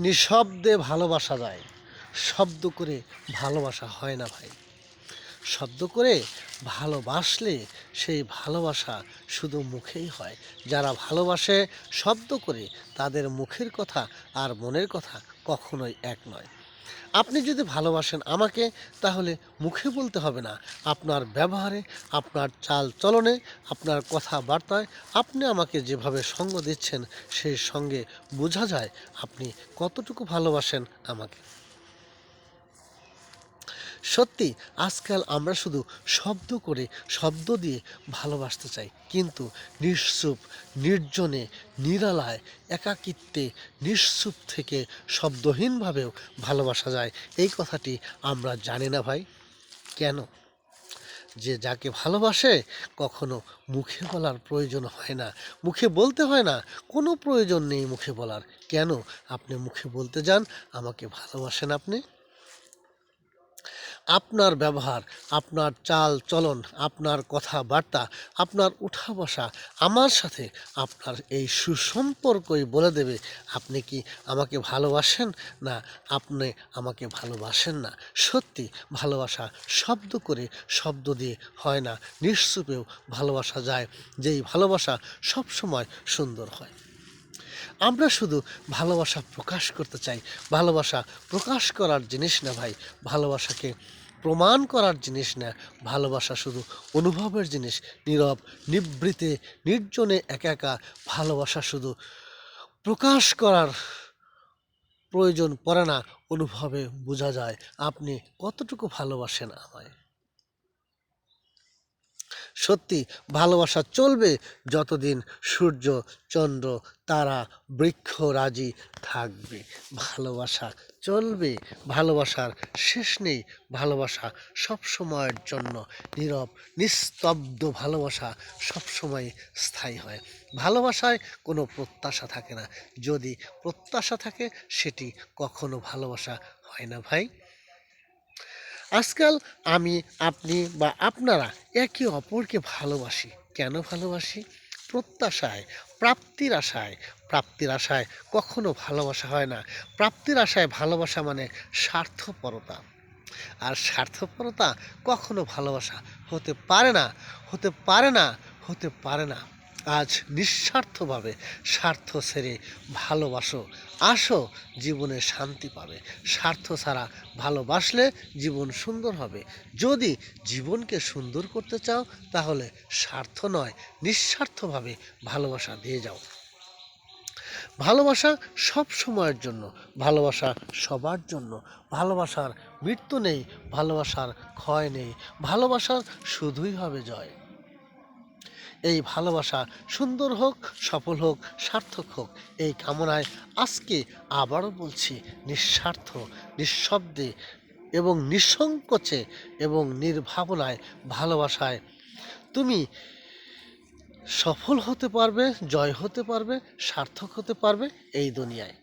নিঃশব্দে ভালোবাসা যায়। শব্দ করে ভালোবাসা হয় না ভাই। শব্দ করে ভালোবাসলে সেই ভালোবাসা শুধু মুখেই হয়। যারা ভালোবাসে, শব্দ করে তাদের মুখের কথা আর মনের কথা কখনোই এক নয়। আপনি যদি ভালোবাসেন আমাকে, তাহলে মুখে বলতে হবে না, আপনার ব্যবহারে, আপনার চাল চলনে, আপনার কথাবার্তায় আপনি আমাকে যেভাবে সঙ্গ দিচ্ছেন, সেই সঙ্গে বোঝা যায় আপনি কতটুকু ভালোবাসেন আমাকে। সত্যি, আজকাল আমরা শুধু শব্দ করে শব্দ দিয়ে ভালোবাসতে চাই। কিন্তু নিঃসুপ নির্জনে, নিরালায়, একাকিত্বে নিঃসুপ থেকে শব্দহীনভাবেও ভালোবাসা যায়। এই কথাটি আমরা জানি না ভাই। কেন? যে যাকে ভালোবাসে, কখনো মুখে বলার প্রয়োজন হয় না। মুখে বলতে হয় না, কোনো প্রয়োজন নেই মুখে বলার। কেন? আপনি মুখে বলতে যান, আমাকে ভালোবাসেন আপনি। আপনার ব্যবহার, আপনার চাল চলন, আপনার কথাবার্তা, আপনার উঠা বসা আমার সাথে আপনার এই সুসম্পর্কই বলে দেবে, আপনি কি আমাকে ভালোবাসেন? না, আপনি আমাকে ভালোবাসেন না। সত্যি, ভালোবাসা শব্দ করে শব্দ দিয়ে হয় না নিঃসুপেও ভালোবাসা যায়, যেই ভালোবাসা সবসময় সুন্দর হয়। আমরা শুধু ভালোবাসা প্রকাশ করতে চাই, ভালোবাসা প্রকাশ করার জিনিস না ভাই, ভালোবাসাকে প্রমাণ করার জিনিস না ভালোবাসা শুধু অনুভবের জিনিস, নীরব, নিবৃতে, নির্জনে, একা একা। ভালোবাসা শুধু প্রকাশ করার প্রয়োজন পড়ে না, অনুভবে বোঝা যায়। আপনি কতটুকু ভালোবাসেন আমায়? সত্যি ভালোবাসা চলবে যতদিন সূর্য, চন্দ্র, তারা, বৃক্ষ রাজি থাকবে। ভালোবাসা চলবে, ভালোবাসার শেষ নেই। ভালোবাসা সব সময়ের জন্য নীরব, নিস্তব্ধ ভালোবাসা সব সময় স্থায়ী হয়। ভালোবাসায় কোনো প্রত্যাশা থাকে না। যদি প্রত্যাশা থাকে, সেটি কখনো ভালোবাসা হয় না ভাই। আজকাল আমি, আপনি বা আপনারা একে অপরকে ভালোবাসি। কেন ভালোবাসি? প্রত্যাশায়, প্রাপ্তির আশায়। প্রাপ্তির আশায় কখনো ভালোবাসা হয় না। প্রাপ্তির আশায় ভালোবাসা মানে স্বার্থপরতা। আর স্বার্থপরতা কখনো ভালোবাসা হতে পারে না, হতে পারে না, হতে পারে না। আজ নিঃস্বার্থভাবে স্বার্থ ছেড়ে ভালোবাসো। আসো, জীবনে শান্তি পাবে। স্বার্থ ছাড়া ভালোবাসলে জীবন সুন্দর হবে। যদি জীবনকে সুন্দর করতে চাও, তাহলে স্বার্থ নয়, নিঃস্বার্থভাবে ভালোবাসা দিয়ে যাও। ভালোবাসা সব সময়ের জন্য, ভালোবাসা সবার জন্য। ভালোবাসার মৃত্যু নেই, ভালোবাসার ক্ষয় নেই। ভালোবাসার শুধুই হবে জয়। এই ভালোবাসা সুন্দর হোক, সফল হোক, সার্থক হোক, এই কামনায় আজকে আবারও বলছি নিঃস্বার্থ, নিঃশব্দে এবং নিঃসংকোচে এবং নির্ভাবনায় ভালোবাসায় তুমি সফল হতে পারবে, জয় হতে পারবে, সার্থক হতে পারবে এই দুনিয়ায়।